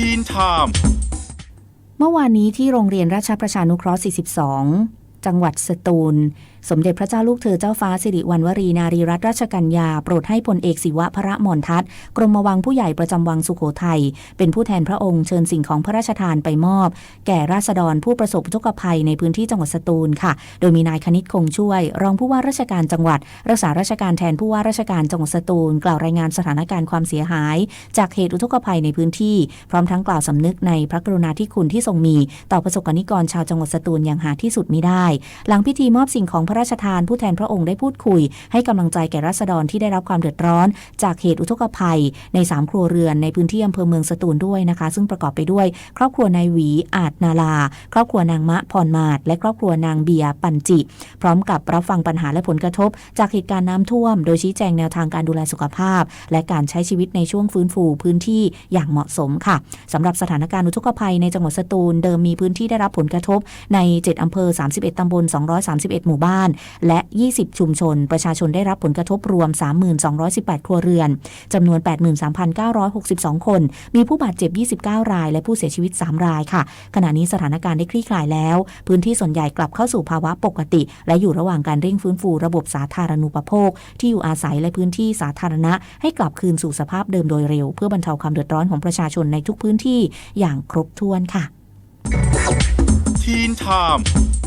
ทีนไทม์เมื่อวานนี้ที่โรงเรียนราชประชานุเคราะห์ 42 จังหวัดสตูล สมเด็จพระเจ้าลูกเธอเจ้าฟ้าสิริวัณวรีนารีรัตนราชกัญญา โปรดให้พลเอกศิวะพระมรทัตกรมวังผู้ใหญ่ประจำวังสุโขทัยเป็นผู้แทนพระองค์เชิญสิ่งของพระราชทานไปมอบ แก่ราษฎรผู้ประสบอุทกภัยในพื้นที่จังหวัดสตูลค่ะ โดยมีนายคณิตคงช่วย รองผู้ว่าราชการจังหวัด รักษาราชการแทนผู้ว่าราชการจังหวัดสตูล กล่าวรายงานสถานการณ์ความเสียหาย จากเหตุอุทกภัยในพื้นที่ พร้อมทั้งกล่าวสำนึกในพระกรุณาธิคุณที่ทรงมี ต่อประสบกรณิกรชาวจังหวัดสตูลอย่างหาที่สุดมิได้ หลังพิธีมอบสิ่งของพระราชทานผู้แทนพระองค์ได้พูดคุย ให้กำลังใจแก่ราษฎรที่ได้รับความเดือดร้อน จากเหตุอุทกภัย ในสามครัวเรือนในพื้นที่อำเภอเมืองสตูลด้วยนะคะ ซึ่งประกอบไปด้วย ครอบครัวนายหวีอาจนาลา ครอบครัวนางมะพรมาศและครอบครัวนางเบียปันจิ พร้อมกับรับฟังปัญหาและผลกระทบ จากเหตุการณ์น้ำท่วม โดยชี้แจงแนวทางการดูแลสุขภาพ และการใช้ชีวิตในช่วงฟื้นฟูพื้นที่อย่างเหมาะสมค่ะสำหรับสถานการณ์อุทกภัยในจังหวัดสตูลเดิมมีพื้นที่ได้รับผลกระทบใน 7อำเภอ 31ตำบล 231 หมู่บ้านานและ 20 ชุมชน ประชาชนได้รับผลกระทบรวม 3218 ครัวเรือนจำนวน 83,962 คน มีผู้บาดเจ็บ 29 ราย และผู้เสียชีวิต 3 รายค่ะ ขณะนี้สถานการณ์ได้คลี่คลายแล้ว พื้นที่ส่วนใหญ่กลับเข้าสู่ภาวะปกติ และอยู่ระหว่างการเร่งฟื้นฟูระบบสาธารณูปโภค ที่อยู่อาศัยและพื้นที่สาธารณะ ให้กลับคืนสู่สภาพเดิมโดยเร็ว เพื่อบรรเทาความเดือดร้อนของประชาชนในทุกพื้นที่อย่างครบถ้วนค่ะทีนไทม์